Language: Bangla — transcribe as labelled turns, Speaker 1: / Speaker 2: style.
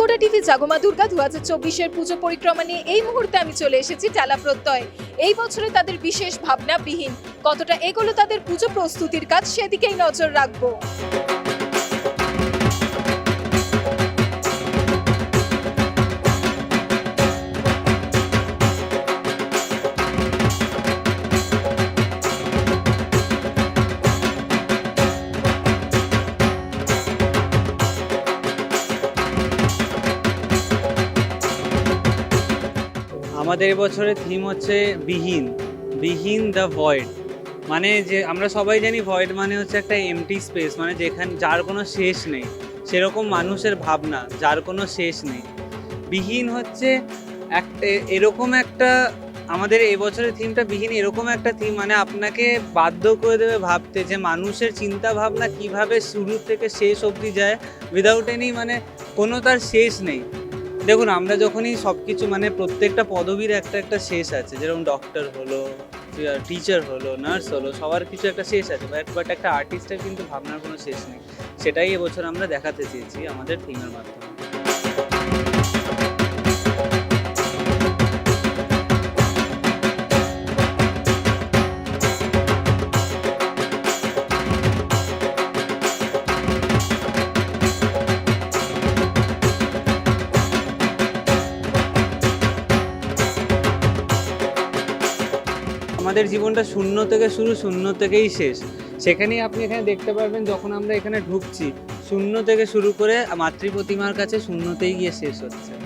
Speaker 1: জাগমা দুর্গা দু হাজার চব্বিশের পুজো পরিক্রমা নিয়ে এই মুহূর্তে আমি চলে এসেছি টালা প্রত্যয়। এই বছরে তাদের বিশেষ ভাবনা বিহীন কতটা এগোলো তাদের পুজো প্রস্তুতির কাজ সেদিকেই নজর রাখব।
Speaker 2: আমাদের এবছরের থিম হচ্ছে বিহীন বিহীন দ্য ভয়েড মানে যে আমরা সবাই জানি ভয়েড মানে হচ্ছে একটা এমটি স্পেস মানে যেখানে, যার কোনো শেষ নেই। সেরকম মানুষের ভাবনা, যার কোনো শেষ নেই। বিহীন হচ্ছে একটা এরকম একটা, আমাদের এবছরের থিমটা বিহীন, এরকম একটা থিম মানে আপনাকে বাধ্য করে দেবে ভাবতে যে মানুষের চিন্তা ভাবনা কীভাবে শুরু থেকে শেষ অবধি যায় উইদাউট এনি মানে কোনো তার শেষ নেই। দেখুন, আমরা যখনই সব কিছু মানে প্রত্যেকটা পদবীর একটা একটা শেষ আছে, যেরকম ডক্টর হলো টিচার হলো নার্স হলো, সবার কিছু একটা শেষ আছে বাট বাট একটা আর্টিস্টের কিন্তু ভাবনার কোনো শেষ নেই। সেটাই এবছর আমরা দেখাতে চেয়েছি আমাদের থিমের মাধ্যমে। আমাদের জীবনটা শূন্য থেকে শুরু, শূন্য থেকেই শেষ। সেখানেই আপনি এখানে দেখতে পারবেন যখন আমরা এখানে ঢুকছি, শূন্য থেকে শুরু করে মাতৃ প্রতিমার কাছে শূন্যতেই গিয়ে শেষ হচ্ছে।